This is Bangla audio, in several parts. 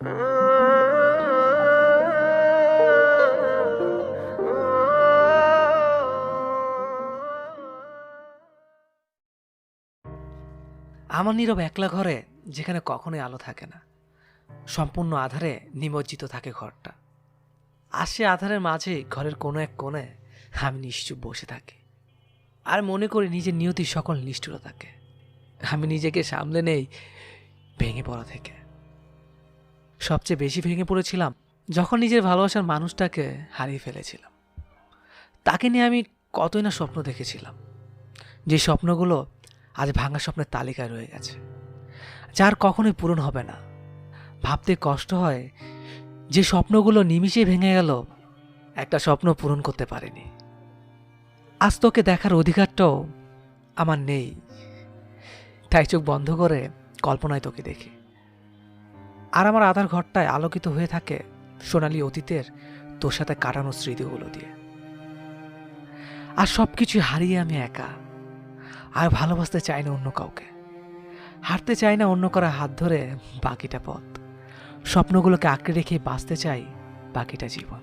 আমার নীরব একলা ঘরে যেখানে কখনোই আলো থাকে না, সম্পূর্ণ আধারে নিমজ্জিত থাকে ঘরটা। আর সে আধারের মাঝে ঘরের কোনো এক কোণে আমি নিশ্চুপ বসে থাকি। আর মনে করি নিজের নিয়তির সকল নিষ্ঠুরতাকে। আমি নিজেকে সামলে নেই, ভেঙে পড়া থেকে। সবচেয়ে বেশি ভেঙে পড়েছিলাম যখন নিজের ভালোবাসার মানুষটাকে হারিয়ে ফেলেছিলাম। তাকে নিয়ে আমি কতই না স্বপ্ন দেখেছিলাম। যে স্বপ্নগুলো আজ ভাঙা স্বপ্নের তালিকায় রয়ে গেছে যার কখনোই পূরণ হবে না। ভাবতে কষ্ট হয় যে স্বপ্নগুলো নিমিষে ভেঙে গেল, একটা স্বপ্ন পূরণ করতে পারেনি। আজ তোকে দেখার অধিকারটাও আমার নেই, তাই চোখ বন্ধ করে কল্পনায় তোকে দেখি। আর আমার আধার ঘরটায় আলোকিত হয়ে থাকে সোনালি অতীতের তোর সাথে কাটানো স্মৃতিগুলো দিয়ে। আর সব কিছু হারিয়ে আমি একা। আর ভালোবাসতে চাই না অন্য কাউকে। হারতে চাই না অন্য করা হাত ধরে বাকিটা পথ। স্বপ্নগুলোকে আঁকড়ে রেখে বাঁচতে চাই বাকিটা জীবন।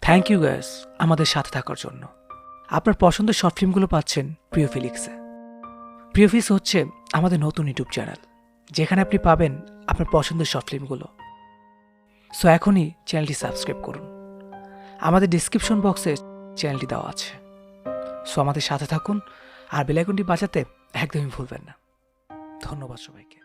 থ্যাংক ইউ গ্যাস আমাদের সাথে থাকার জন্য। আপনার পছন্দের শর্ট ফিল্মগুলো পাচ্ছেন প্রিয় ফিলিক্সে প্রিয় ফিক্স হচ্ছে আমাদের নতুন ইউটিউব চ্যানেল, যেখানে আপনি পাবেন আপনার পছন্দের শর্ট ফিল্মগুলো। সো এখনই চ্যানেলটি সাবস্ক্রাইব করুন। আমাদের ডিসক্রিপশন বক্সে চ্যানেলটি দেওয়া আছে। সো আমাদের সাথে থাকুন, আর বেলাইকনটি বাঁচাতে একদমই ভুলবেন না। ধন্যবাদ সবাইকে।